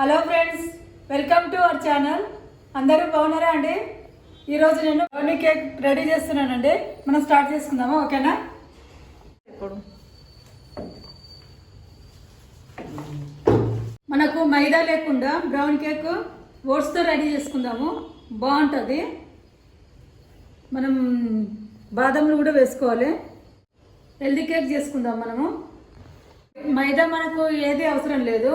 Hello friends welcome to our channel. అందరూ బాగున్నారా అండి? ఈరోజు నేను బర్నీ కేక్ రెడీ చేస్తున్నానండి. మనం స్టార్ట్ చేసుకుందామా ఓకేనా? ఇప్పుడు మనకు మైదా లేకుండా బ్రౌన్ కేక్ ఓట్స్తో రెడీ చేసుకుందాము. బాగుంటుంది. మనం బాదంలు కూడా వేసుకోవాలి. హెల్దీ కేక్ చేసుకుందాం మనము. మైదా మనకు ఏది అవసరం లేదు.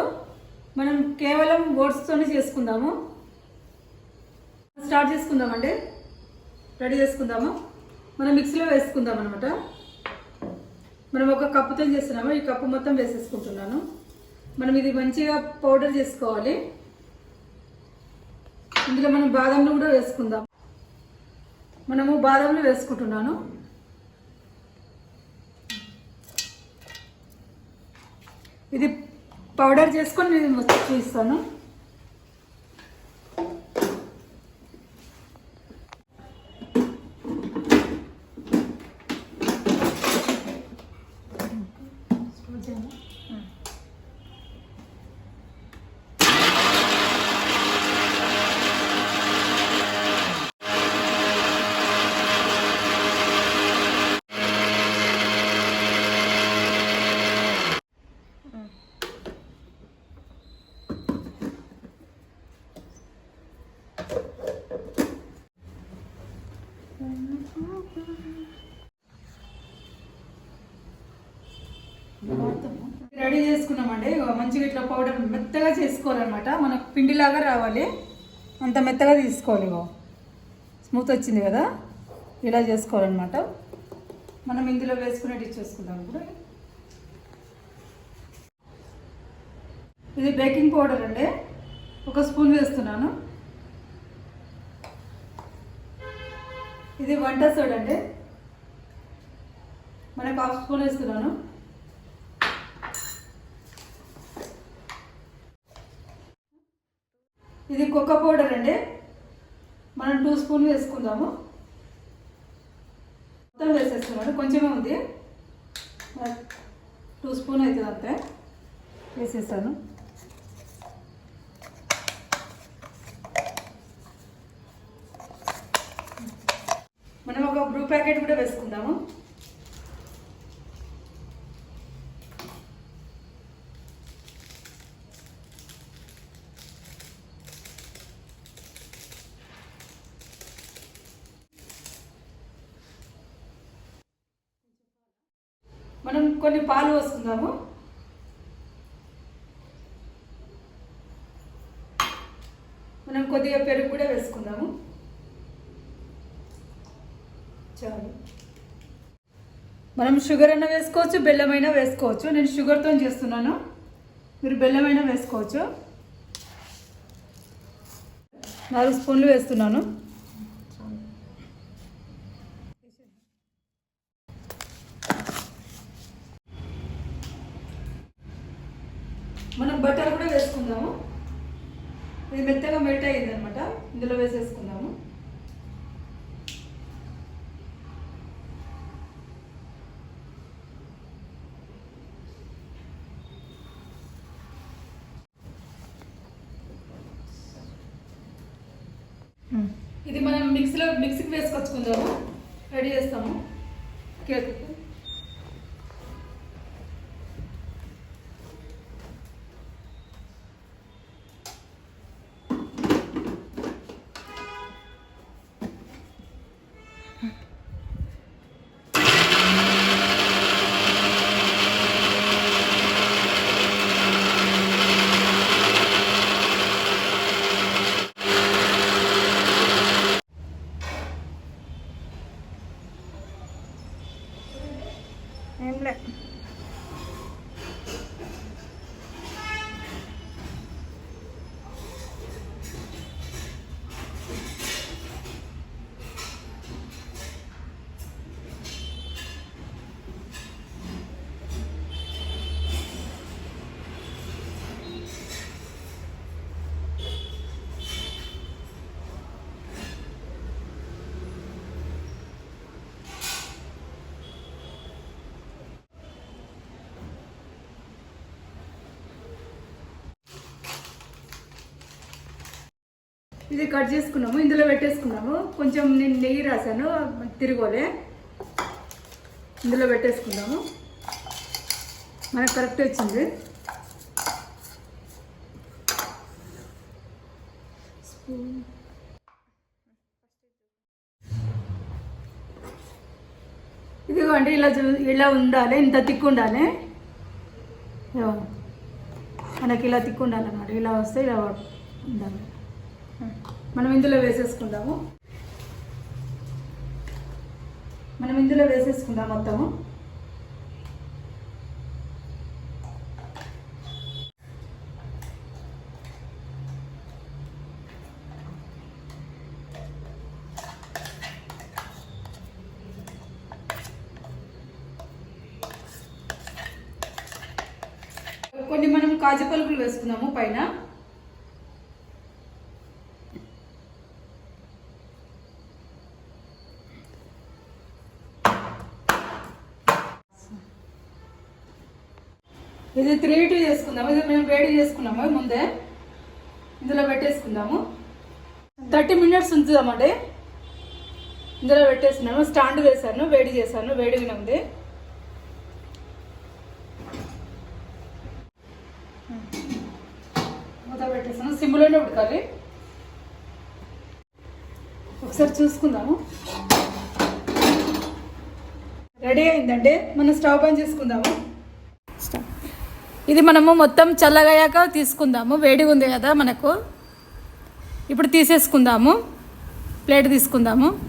మనం కేవలం ఓట్స్తోనే చేసుకుందాము. స్టార్ట్ చేసుకుందామండి. రెడీ చేసుకుందాము. మనం మిక్సీలో వేసుకుందాం అనమాట మనం ఒక కప్పుతో చేస్తున్నాము. ఈ కప్పు మొత్తం వేసేసుకుంటున్నాను. మనం ఇది మంచిగా పౌడర్ చేసుకోవాలి. ఇందులో మనం బాదంలు కూడా వేసుకుందాం. మనము బాదంలు వేసుకుంటున్నాను. ఇది పౌడర్ చేసుకొని నేను వచ్చి చూపిస్తాను రెడీ చేసుకున్నామండి. మంచిగా ఇట్లా పౌడర్ మెత్తగా చేసుకోవాలన్నమాట. మనకు పిండిలాగా రావాలి. అంత మెత్తగా తీసుకోవాలి ఇగో. స్మూత్ వచ్చింది కదా? ఇలా చేసుకోవాలన్నమాట. మనం ఇందులో వేసుకునేది చేసుకుందాం ఇప్పుడు. ఇది బేకింగ్ పౌడర్ అండి. ఒక స్పూన్ వేస్తున్నాను. ఇది వంట సోడ్ అండి. మనకు హాఫ్ స్పూన్ వేస్తున్నాను. ఇది కుక్క పౌడర్ అండి. మనం టూ స్పూన్ వేసుకుందాము. మొత్తం వేసేస్తున్నాడు కొంచెమే ఉంది. టూ స్పూన్ అవుతుంది అంతే. వేసేసాను మనం ఒక బ్రూ ప్యాకెట్ కూడా వేసుకుందాము. మనం కొన్ని పాలు పోసుకుందాము. మనం కొద్దిగా పెరుగు కూడా వేసుకుందాము. చాలు. మనం షుగర్ అయినా వేసుకోవచ్చు బెల్లమైనా వేసుకోవచ్చు. నేను షుగర్తో చేస్తున్నాను. మీరు బెల్లమైనా వేసుకోవచ్చు. నాలుగు స్పూన్లు వేస్తున్నాను. బటర్ కూడా వేసుకుందాము. ఇది మెత్తగా మెల్ట్ అయ్యింది అనమాట ఇందులో వేసేసుకుందాము. ఇది మనం మిక్సీలో మిక్సీకి వేసుకొచ్చుకుందాము. రెడీ చేస్తాము. కేక్ 对。ఇది కట్ చేసుకున్నాము ఇందులో పెట్టేసుకున్నాము. కొంచెం నేను నెయ్యి రాశాను తిరగోలే. ఇందులో పెట్టేసుకున్నాము. మనకు కరెక్ట్ వచ్చింది. ఇదిగోండి ఇలా ఇలా ఉండాలి ఇంత తిక్కు ఉండాలి. మనకి ఇలా తిక్కు ఉండాలన్నమాట. ఇలా వస్తే ఇలా ఉండాలి. మనం ఇందులో వేసేసుకుందాము. మనం ఇందులో వేసేసుకుందాం మొత్తము. కొన్ని మనం కాజు పలుకులు వేసుకున్నాము పైన. ఇది త్రీ టూ చేసుకుందాము. ఇది మేము వేడి చేసుకున్నాము ముందే. ఇందులో పెట్టేసుకుందాము. థర్టీ మినిట్స్ ఉంచుదామండి. ఇందులో పెట్టేస్తున్నాము స్టాండ్ వేసాను వేడి చేశాను వేడిగా ఉంది. మూత పెట్టేసాను సిమ్లోనే ఉడకాలి. ఒకసారి చూసుకుందాము. రెడీ అయిందండి. మనం స్టవ్ ఆన్ చేసుకుందాము. ఇది మనము మొత్తం చల్లగయ్యాక తీసుకుందాము. వేడిగా ఉంది కదా మనకు. ఇప్పుడు తీసేసుకుందాము. ప్లేట్ తీసుకుందాము.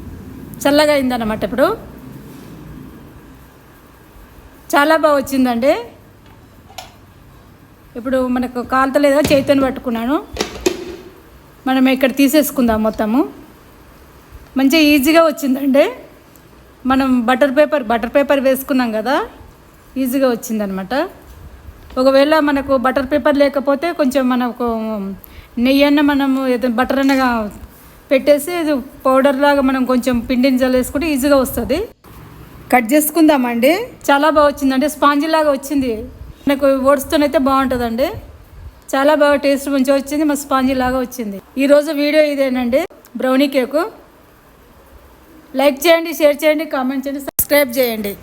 చల్లగా అయిందన్నమాట ఇప్పుడు. చాలా బాగా వచ్చిందండి. ఇప్పుడు మనకు కాలుతలేదా? చేతిని పట్టుకున్నాను. మనం ఇక్కడ తీసేసుకుందాం మొత్తము. మంచిగా ఈజీగా వచ్చిందండి. మనం బటర్ పేపర్ బటర్ పేపర్ వేసుకున్నాం కదా. ఈజీగా వచ్చిందనమాట ఒకవేళ మనకు బటర్ పేపర్ లేకపోతే కొంచెం మనకు నెయ్యి అన్న మనము ఏదో బటర్ అన్నగా పెట్టేసి ఇది పౌడర్ లాగా మనం కొంచెం పిండిని జల్లేసుకుంటే ఈజీగా వస్తుంది. కట్ చేసుకుందామండి. చాలా బాగా వచ్చిందండి. స్పాంజీ లాగా వచ్చింది. మనకు ఓట్స్తోనైతే బాగుంటుందండి. చాలా బాగా టేస్ట్ మంచిగా వచ్చింది. మా స్పాంజీ లాగా వచ్చింది. ఈరోజు వీడియో ఇదేనండి. Brownie cake. లైక్ చేయండి షేర్ చేయండి కామెంట్ చేయండి సబ్స్క్రైబ్ చేయండి.